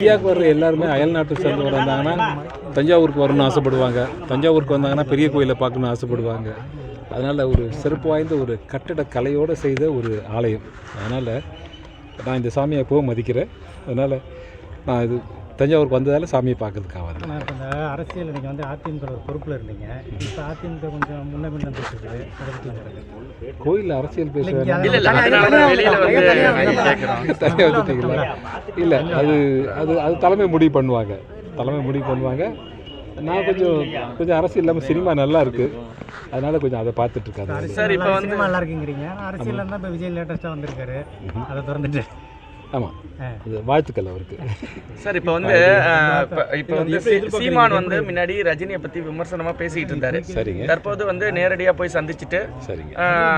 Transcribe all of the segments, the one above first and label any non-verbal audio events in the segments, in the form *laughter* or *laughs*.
இந்தியாவுக்கு வர்ற எல்லாருமே அயல் நாட்டை சேர்ந்தவர் வந்தாங்கன்னா தஞ்சாவூருக்கு வரணும்னு ஆசைப்படுவாங்க. தஞ்சாவூருக்கு வந்தாங்கன்னா பெரிய கோயிலை பார்க்கணும்னு ஆசைப்படுவாங்க. அதனால் ஒரு சிறப்பு வாய்ந்த ஒரு கட்டட கலையோடு செய்த ஒரு ஆலயம். அதனால் நான் இந்த சாமியை எப்பவும் மதிக்கிறேன். அதனால் நான் இது தஞ்சாவூருக்கு வந்ததால் சாமியை பார்க்கறதுக்காக வந்தேன் இப்போ இந்த அரசியல் நீங்கள் வந்து அதிமுக ஒரு பொறுப்பில் இருந்தீங்க. இப்போ அதிமுக கொஞ்சம் முன்ன பின்ன நடக்குது கோயிலில் அரசியல் பேசுவேன் இல்ல தான் அது அது அது தலைமை முடிவு பண்ணுவாங்க. தலைமை முடிவு பண்ணுவாங்க. நான் கொஞ்சம் கொஞ்சம் அரசியல் இல்லாமல் சினிமா நல்லா இருக்குது அதனால கொஞ்சம் அதை பார்த்துட்டு இருக்காங்க சார், இப்ப வந்து- சினிமா நல்லா இருக்குங்கிறீங்க. அரசியல் இருந்தால் இப்போ விஜய் லேட்டஸ்ட்டாக வந்திருக்காரு. அதை திறந்துட்டு. ஆமாம். அது வாழ்த்துக்கள் அவருக்கு. சார் இப்போ *laughs* வந்து இப்ப- இப்போ வந்து சீமான் வந்து முன்னாடி ரஜினியை பத்தி விமர்சனமா பேசிட்டு இருந்தாரு. சரிங்க. தற்போது வந்து நேரடியா போய் சந்திச்சுட்டு சரிங்க.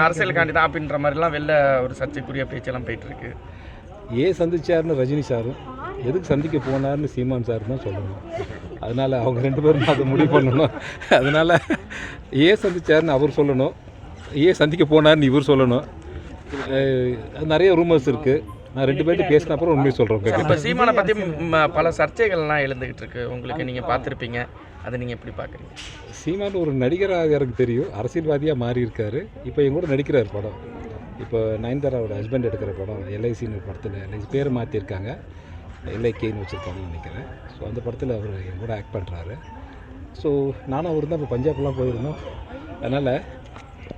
அரசியலுக்காண்டி தான் அப்படின்ற மாதிரிலாம் வெளில ஒரு சர்ச்சைக்குரிய பேச்செல்லாம் போயிட்டு இருக்கு ஏன் சந்திச்சாருன்னு ரஜினி சாரும் எதுக்கு சந்திக்க போனார்னு சீமான் சார் தான் சொல்லணும். அதனால் அவங்க ரெண்டு பேரும் அதை முடிவு பண்ணணும். அதனால் ஏன் சந்திச்சாருன்னு அவர் சொல்லணும். ஏன் சந்திக்க போனார்னு இவர் சொல்லணும். நிறைய ரூமர்ஸ் இருக்குது நான் ரெண்டு பேர்ட்டு பேசின அப்புறம் உண்மையை சொல்கிறேன் இப்போ சீமானை ம- பல சர்ச்சைகள்லாம் எழுந்துகிட்டு இருக்கு. உங்களுக்கு நீங்க பார்த்திருப்பீங்க. அதை நீங்க எப்படி பாக்குறீங்க சீமான் ஒரு நடிகராக எனக்கு தெரியும். அரசியல்வாதியாக மாறி இருக்காரு இப்போ என் கூட நடிக்கிறார் படம். இப்போ நயன்தாராவோட ஹஸ்பண்ட் எடுக்கிற படம் எல்ஐசின்னு ஒரு படத்தில் எல்ஐசி பேர் மாற்றிருக்காங்க எல்ஐகேன்னு வச்சுருக்காங்கன்னு நினைக்கிறேன். ஸோ அந்த படத்தில் அவர் என் கூட ஆக்ட் பண்ணுறாரு ஸோ நானும் அவர் தான் இப்போ பஞ்சாப்லாம் போயிருந்தோம். அதனால்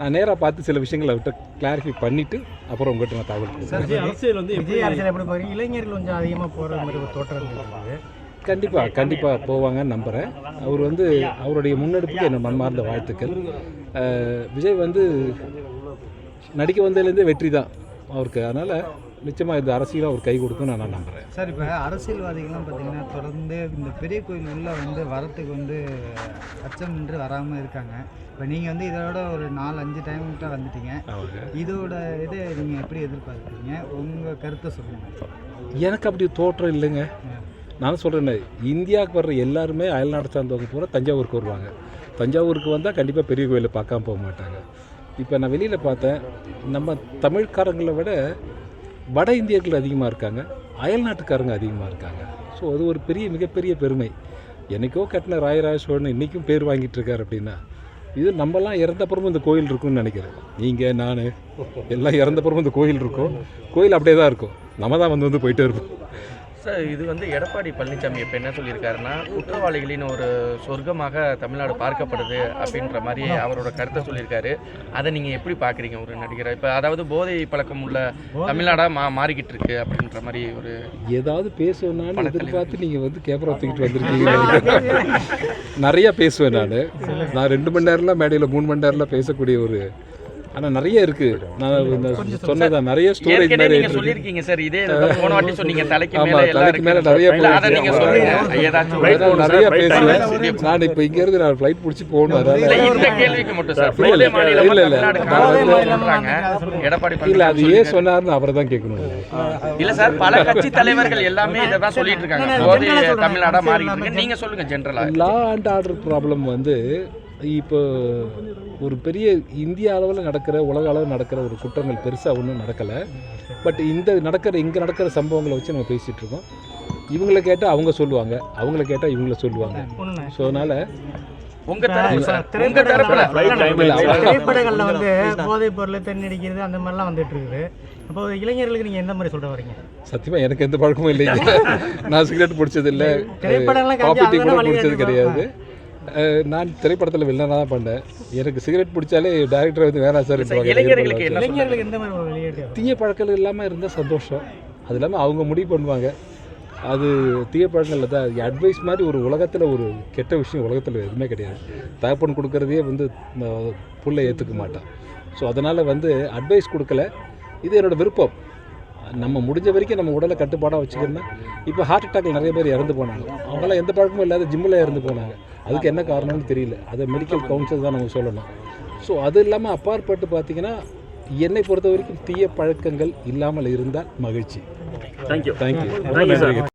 நான் நேராக பார்த்து சில விஷயங்களை அவர்கிட்ட கிளாரிஃபை பண்ணிவிட்டு அப்புறம் உங்கள்கிட்ட நான் தகவல் கொடுக்குறேன். அரசியல் வந்து விஜய் அரசியல் எப்படி பார்க்குறீங்க இளைஞர்கள் கொஞ்சம் அதிகமாக போகிற மாதிரி ஒரு தோற்றம் கண்டிப்பாக கண்டிப்பாக போவாங்கன்னு நம்புகிறேன் அவர் வந்து அவருடைய முன்னெடுப்புக்கு என்ன மன்மார்ந்த வாழ்த்துக்கள். விஜய் வந்து நடிக்க வந்ததுலேருந்தே வெற்றி தான் அவருக்கு. அதனால் நிச்சயமாக இது அரசியலாக அவர் கை கொடுக்கும்னு நான் நம்புகிறேன் சார் இப்போ அரசியல்வாதிகள்லாம் பார்த்தீங்கன்னா தொடர்ந்து இந்த பெரிய கோயில் உள்ள வந்து வரத்துக்கு வந்து அச்சம் நின்று வராமல் இருக்காங்க. இப்போ நீங்கள் வந்து இதோட ஒரு நாலு அஞ்சு டைம் கிட்ட வந்துட்டீங்க. இதோட இதை நீங்கள் எப்படி எதிர்பார்க்குறீங்க? உங்கள் கருத்தை சொல்லுங்கள் எனக்கு அப்படி தோற்றம் இல்லைங்க. நான் சொல்கிறேன்னே இந்தியாவுக்கு வர்ற எல்லாருமே அயல்நாட்டை சார்ந்தவங்க பூரா தஞ்சாவூருக்கு வருவாங்க. தஞ்சாவூருக்கு வந்தால் கண்டிப்பாக பெரிய கோயிலை பார்க்காம போக மாட்டாங்க. இப்போ நான் வெளியில் பார்த்தேன் நம்ம தமிழ்காரங்களை விட வட இந்தியர்கள் அதிகமாக இருக்காங்க அயல்நாட்டுக்காரங்க அதிகமாக இருக்காங்க. ஸோ அது ஒரு பெரிய மிகப்பெரிய பெருமை. என்னைக்கோ கட்டின ராயராஜ சோழன் இன்றைக்கும் பேர் வாங்கிட்டு இருக்காரு அப்படின்னா இது நம்மலாம் இறந்தப்புறமும் இந்த கோயில் இருக்கும்னு நினைக்கிறேன். நீங்கள் நான் எல்லாம் இறந்தப்புறமும் இந்த கோயில் இருக்கும். கோயில் அப்படியே தான் இருக்கும். நம்ம தான் வந்து வந்து போயிட்டே இருப்போம். சார் இது வந்து எடப்பாடி பழனிசாமி இப்போ என்ன சொல்லியிருக்காருன்னா குற்றவாளிகளின் ஒரு சொர்க்கமாக தமிழ்நாடு பார்க்கப்படுது அப்படின்ற மாதிரி அவரோட கருத்தை சொல்லியிருக்காரு. அதை நீங்கள் எப்படி பார்க்குறீங்க ஒரு நடிகரை? இப்போ அதாவது போதை பழக்கம் உள்ள தமிழ்நாடாக மா மாறிக்கிட்டு இருக்கு அப்படின்ற மாதிரி ஒரு ஏதாவது பேசுவேனான்னு எதிர்பார்த்து நீங்கள் வந்து கேமரா தூக்கிட்டு வந்திருக்கீங்க. *laughs* நிறைய பேசுவேன் நான். நான் ரெண்டு மணி நேரம்லாம் மேடையில் மூணு மணி நேரம்லாம் பேசக்கூடிய ஒரு ஆனால் நிறைய இருக்குது நான் சொன்னதான் நிறைய ஸ்டோரேஜ் மாதிரி நீங்க சொல்லியிருக்கீங்க சார் இதே போன வாட்டி சொன்னீங்க தலைக்கு மேல எல்லாம் தலைக்கு மேல இருக்கு. நிறைய. நீங்க நிறைய பேசுவேன் நான் இப்போ இங்கேருந்து நான் ஃப்ளைட் பிடிச்சி போகணும். இல்ல அதனால இந்த கேள்விக்கு மட்டும் சார். இல்ல, எடப்பாடி அது ஏன் சொன்னார்னு அவரை தான் கேட்கணும். இல்ல சார் பல கட்சி தலைவர்கள் எல்லாமே இதை தான் சொல்லிட்டு இருக்காங்க. போதை தமிழ்நாடா மாறிட்டு இருக்கு. நீங்க சொல்லுங்க ஜென்ரலா லா அண்ட் ஆர்டர் ப்ராப்ளம் வந்து இப்போ ஒரு பெரிய இந்திய அளவில் நடக்கிற உலக அளவில் நடக்கிற ஒரு குற்றங்கள் பெருசாக ஒன்றும் நடக்கலை. பட் இந்த நடக்கிற இங்கே நடக்கிற சம்பவங்களை வச்சு நம்ம பேசிகிட்டு இருக்கோம். இவங்கள கேட்டால் அவங்க சொல்லுவாங்க அவங்கள கேட்டால் இவங்கள சொல்லுவாங்க. ஸோ அதனால் திரைப்படங்களில் வந்து போதைப் பொருள் தென்னடிக்கிறது அந்த மாதிரிலாம் வந்துட்டு இருக்குது. அப்போ இளைஞர்களுக்கு நீங்கள் எந்த மாதிரி சொல்ல வரீங்க? சத்தியமாக எனக்கு எந்த பழக்கமும் இல்லைங்க. நான் சிகரெட் பிடிச்சது இல்லை டீ கூட பிடிச்சது. கிடையாது. நான் திரைப்படத்தில் வில்லனாக தான் பண்ணேன். எனக்கு சிகரெட் பிடிச்சாலே டேரக்டர் வந்து வேணாம் சார் தீய பழக்கங்கள் இல்லாமல் இருந்தால் சந்தோஷம். அது இல்லாமல் அவங்க முடிவு பண்ணுவாங்க. அது தீய பழக்கங்கள் தான் அட்வைஸ் மாதிரி ஒரு உலகத்தில் ஒரு கெட்ட விஷயம் உலகத்தில் எதுவுமே கிடையாது. தகப்பன் கொடுக்குறதையே வந்து இந்த புள்ள ஏற்றுக்க மாட்டான் ஸோ அதனால் வந்து அட்வைஸ் கொடுக்கல. இது என்னோட விருப்பம். நம்ம முடிஞ்ச வரைக்கும் நம்ம உடலை கட்டுப்பாடாக வச்சுக்கணும்னா இப்போ ஹார்ட் அட்டாக்ல நிறைய பேர் இறந்து போனாங்க. அவங்களாம் எந்த பழக்கமும் இல்லாத ஜிம்மில் இறந்து போனாங்க. அதுக்கு என்ன காரணம்னு தெரியல. அதை மெடிக்கல் கவுன்சில் தான் நம்ம சொல்லணும். ஸோ அது இல்லாமல் அப்பாற்பட்டு பார்த்தீங்கன்னா என்னை பொறுத்த வரைக்கும் தீய பழக்கங்கள் இல்லாமல் இருந்தால் மகிழ்ச்சி. Thank you thank you